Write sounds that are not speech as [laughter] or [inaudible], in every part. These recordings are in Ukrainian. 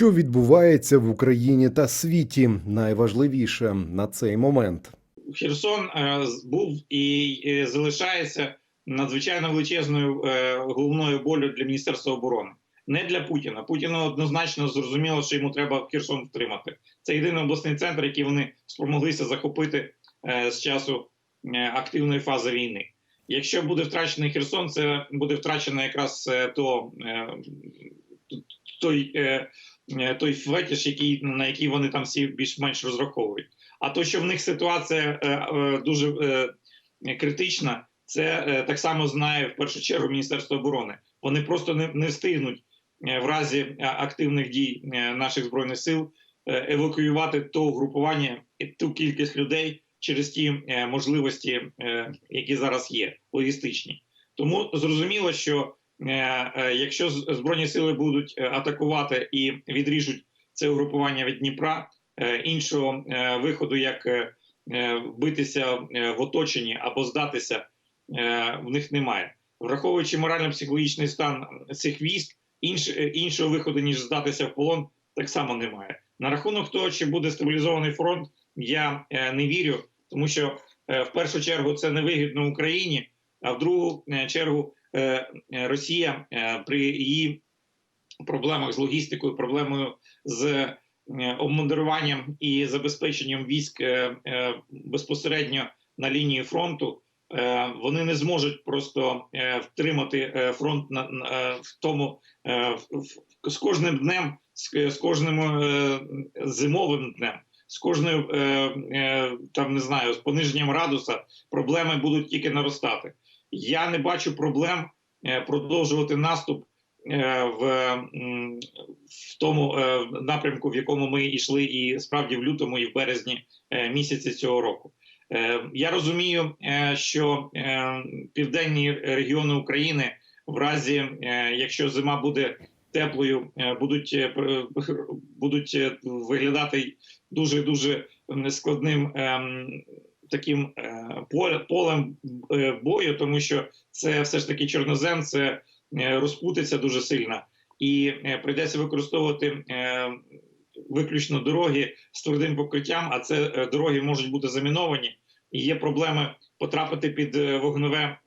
Що відбувається в Україні та світі, найважливіше на цей момент. Херсон е, був і залишається надзвичайно величезною е, головною болю для Міністерства оборони. Не для Путіна. Путіну однозначно зрозуміло, що йому треба Херсон втримати. Це єдиний обласний центр, який вони спромоглися захопити е, з часу активної фази війни. Якщо буде втрачений Херсон, це буде втрачено якраз то, той, той фетиш, який, на який вони там всі більш-менш розраховують. А то, що в них ситуація е, е, дуже е, критична, це е, так само знає в першу чергу Міністерство оборони. Вони просто не, не встигнуть е, в разі е, активних дій е, наших збройних сил е, евакуювати то угрупування і ту кількість людей через ті е, можливості, е, які зараз є, логістичні. Тому зрозуміло, що е, е, якщо збройні сили будуть е, атакувати і відріжуть це угрупування від Дніпра, е, іншого е, виходу, як е, е, вбитися е, в оточенні або здатися, е, в них немає. Враховуючи морально-психологічний стан цих військ, інш, е, іншого виходу ніж здатися в полон, так само немає. На рахунок того, чи буде стабілізований фронт, я е, не вірю, тому що е, в першу чергу це невигідно Україні, а в другу е, чергу е, е, Росія е, при її проблемах з логістикою, проблемою з е, обмундируванням і забезпеченням військ е, е, безпосередньо на лінії фронту. е, Вони не зможуть просто е, втримати е, фронт е, в тому е, з кожним днем, з, кожним е, зимовим днем, з кожною е, е, там не знаю, з пониженням градуса проблеми будуть тільки наростати. Я не бачу проблем е, продовжувати наступ е, в, в тому е, напрямку, в якому ми йшли, і справді в лютому і в березні місяці цього року. Я розумію, що південні регіони України, в разі якщо зима буде теплою, будуть будуть виглядати дуже дуже складним ем, таким е, полем е, бою, тому що це все ж таки чорнозем, це е, розпутиться дуже сильно, і прийдеться використовувати виключно дороги з твердим покриттям, а це дороги можуть бути заміновані, і є проблеми потрапити під вогневе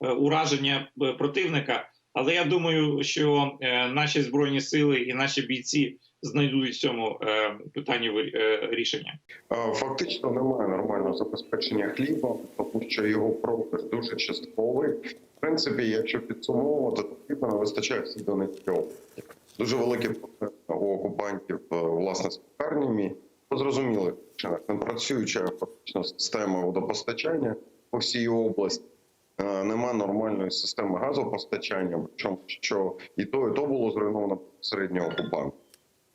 ураження противника. Але я думаю, що наші збройні сили і наші бійці знайдуть в цьому е, питанні е, рішення. Е, Фактично немає нормального забезпечення хліба, тому що його продаж дуже частковий. В принципі, якщо підсумовувати, то хліба не вистачає всі Донецькій області. Дуже великі проблеми у окупантів власне з пекарнями. По зрозумілих не працююча фактично система водопостачання по всій області. Нема нормальної системи газопостачання, причому що і то, і то було зруйновано середнього окупанта.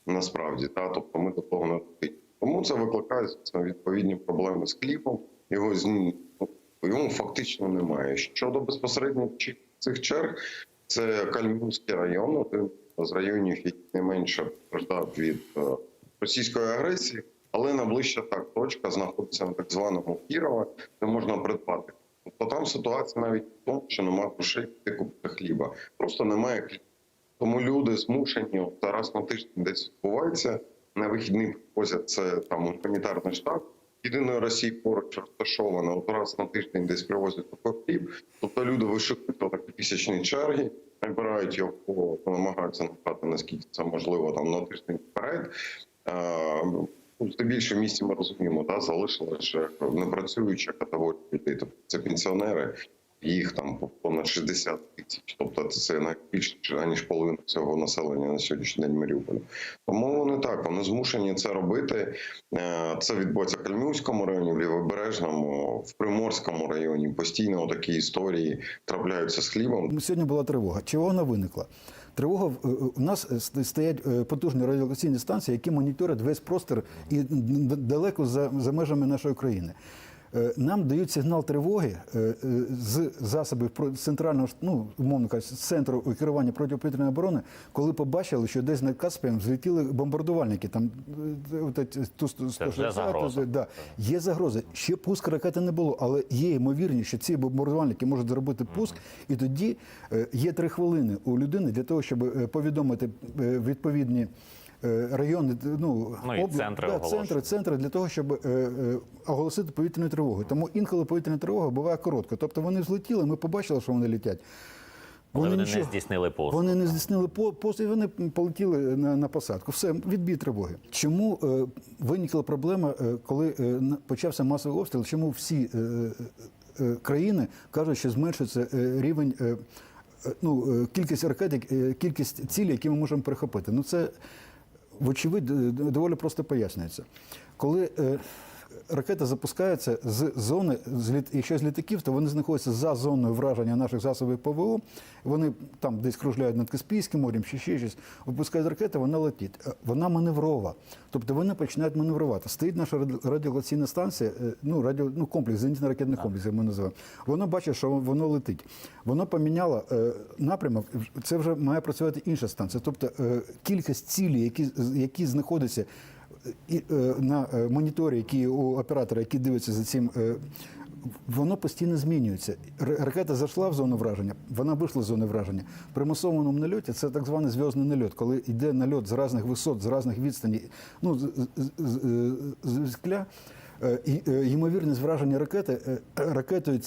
Насправді, та тобто ми до того не готові. Тому це викликає відповідні проблеми з кліпом. Його з ну, йому фактично немає. Щодо безпосередньо цих черг, це Кальмівський район, один з районів, який найменше постраждав від е, російської агресії, але найближча так точка знаходиться на так званому Кірова, де можна придбати. Тобто там ситуація навіть в тому, що немає грошей купити хліба. Просто немає хліба. Тому люди змушені от раз на тиждень десь відбувається. На вихідні привозять це там гуманітарний штаб. Єдиної Росії поруч розташована, от раз на тиждень десь привозять хліб. Тобто люди вишикують такі тисячні черги, набирають його, намагаються набрати наскільки це можливо там на тиждень вперед. Е, Ну, здебільшого в місті ми розуміємо, да, залишилася непрацююча категорія людей. Тобто це пенсіонери, їх там понад 60 тисяч. Тобто це навіть більше ніж половина всього населення на сьогоднішній день Маріуполя. Тому вони так, вони змушені це робити. Е, Це відбувається в Кальмівському районі, в Лівобережному, в Приморському районі. Постійно такі історії трапляються з хлібом. Сьогодні була тривога. Чого вона виникла? Тривога е, у нас е, стоять потужні радіолокаційні станції, які моніторять весь простір і далеко за, за межами нашої країни. Е, нам дають сигнал тривоги е, е, з засобів центрального ну, умовно кажучи, з центру керування протиповітряної оборони, коли побачили, що десь над Каспієм злетіли бомбардувальники. Там ту вже 160, да. є загроза. Ще пуск ракети не було, але є ймовірність, що ці бомбардувальники можуть зробити пуск, і тоді є три хвилини у людини для того, щоб повідомити відповідні. Е, Райони, ну, Ну, і обла- центри да, центри, центри для того, щоб е, е, оголосити повітряну тривогу. Тому інколи повітряна тривога буває коротка. Тобто вони злетіли, ми побачили, що вони летять. Але вони не нічого- здійснили пост. Вони не здійснили по- пост, і вони полетіли на, на посадку. Все, відбій тривоги. Чому е, виникла проблема, е, коли е, почався масовий обстріл? Чому всі е, е, країни кажуть, що зменшується е, рівень, е, е, ну, е, кількість ракет, е, кількість цілей, які ми можемо перехопити? Ну це вочевидь е, доволі просто пояснюється. Коли ракета запускається з зони, з літ- якщо з літаків, то вони знаходяться за зоною враження наших засобів ПВО. Вони там десь кружляють над Каспійським морем чи ще щось. Випускають ракета, вона летить. Е, Вона маневрова. Тобто вони починають маневрувати. Стоїть наша раді- радіолокаційна станція, е, ну, радіо, ну комплекс, зенітно-ракетний комплекс, як ми називаємо. Воно бачить, що воно летить. Воно поміняло е, напрямок. Це вже має працювати інша станція. Тобто е, кількість цілей, які, які знаходяться на е, моніторі, які у оператора, які дивиться за цим, е, воно постійно змінюється. Ракета зайшла в зону враження, вона вийшла з зони враження. При масованому нальоті це так званий зв'язний нальот, коли йде нальот з різних висот, з різних відстані, ну, з, з, з, з, з з, з, з, з, е, Ймовірність враження ракети е, ракетою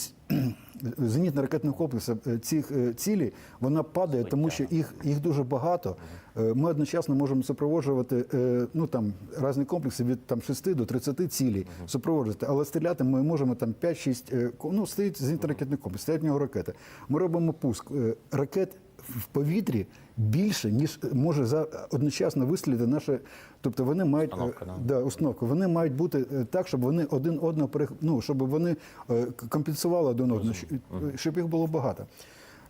зенітно-ракетного комплексу е, цих е, цілей вона падає, тому що їх, їх дуже багато. Е, Ми одночасно можемо супроводжувати е, ну, там, різні комплекси від там, 6 до 30 цілей супроводжувати. Але стріляти ми можемо там 5-6, е, ну, стоїть зенітно-ракетний комплекс, стоять в нього ракети. Ми робимо пуск. Е, Ракет в повітрі більше, ніж може за одночасно вистрілити наше. Тобто вони мають е, Установка, да. да, установку. Вони мають бути е, так, щоб вони один одного ну, щоб вони е, компенсували один одного, е, щоб їх було багато.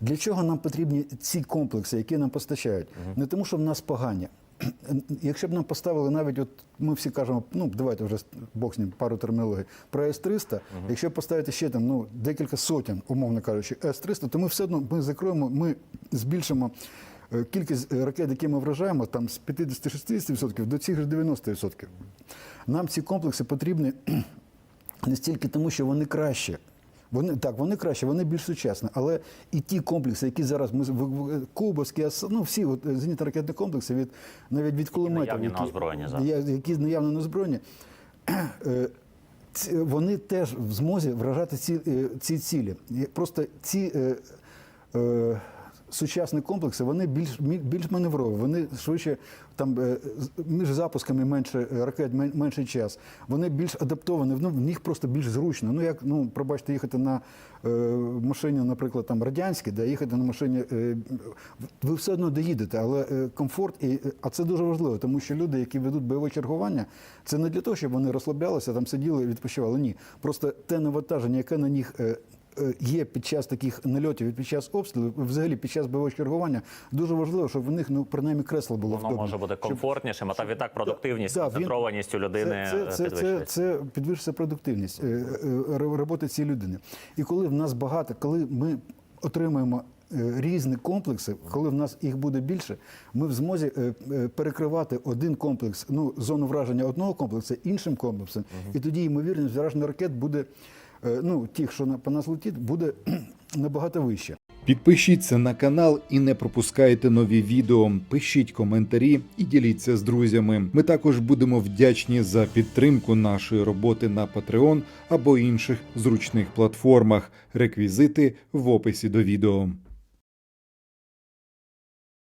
Для чого нам потрібні ці комплекси, які нам постачають? Не тому, що в нас погані. Якщо б нам поставили навіть, от ми всі кажемо, ну давайте вже Бог з ним пару термінологій, про С-300, якщо поставити ще там ну, декілька сотень, умовно кажучи, С-300, то ми все одно ми закроємо, ми збільшимо е, кількість е, ракет, які ми вражаємо, там з 50-60% до цих же 90%. Нам ці комплекси потрібні [clears throat] не стільки тому, що вони краще. Вони так, вони краще, вони більш сучасні. Але і ті комплекси, які зараз ми Кубовські, ну всі от, зенітно-ракетні комплекси, від навіть від кулеметів, наявні на озброєнні зараз. які наявно на озброєнні, [clears throat] е, вони теж в змозі вражати ці, е, ці цілі. Просто ці е, е, сучасні комплекси вони більш, більш маневрові, вони швидше там е, між запусками менше е, ракет, менший час. Вони більш адаптовані, ну, в них просто більш зручно. Ну як ну пробачте, їхати на е, машині, наприклад, там радянській, да, їхати на машині, е, ви все одно доїдете, але е, комфорт і а це дуже важливо, тому що люди, які ведуть бойове чергування, це не для того, щоб вони розслаблялися, там сиділи відпочивали. Ні, просто те навантаження, яке на них. е, Є під час таких нальотів і під час обстрілів, взагалі під час бойового чергування, дуже важливо, щоб в них ну принаймні кресло було Воно вдобне. може бути комфортнішим, а та відтак продуктивність, Да, концентрованість у людини це, е, це, це, це, підвищується продуктивність е, е, роботи цієї людини. І коли в нас багато, коли ми отримуємо е, різні комплекси, коли в нас їх буде більше, ми в змозі е, е, перекривати один комплекс, ну зону враження одного комплексу іншим комплексом, і тоді ймовірність враження ракет буде, е, ну тих, що на нас летить, буде [clears throat] набагато вище. Підпишіться на канал і не пропускайте нові відео. Пишіть коментарі і діліться з друзями. Ми також будемо вдячні за підтримку нашої роботи на Patreon або інших зручних платформах. Реквізити в описі до відео.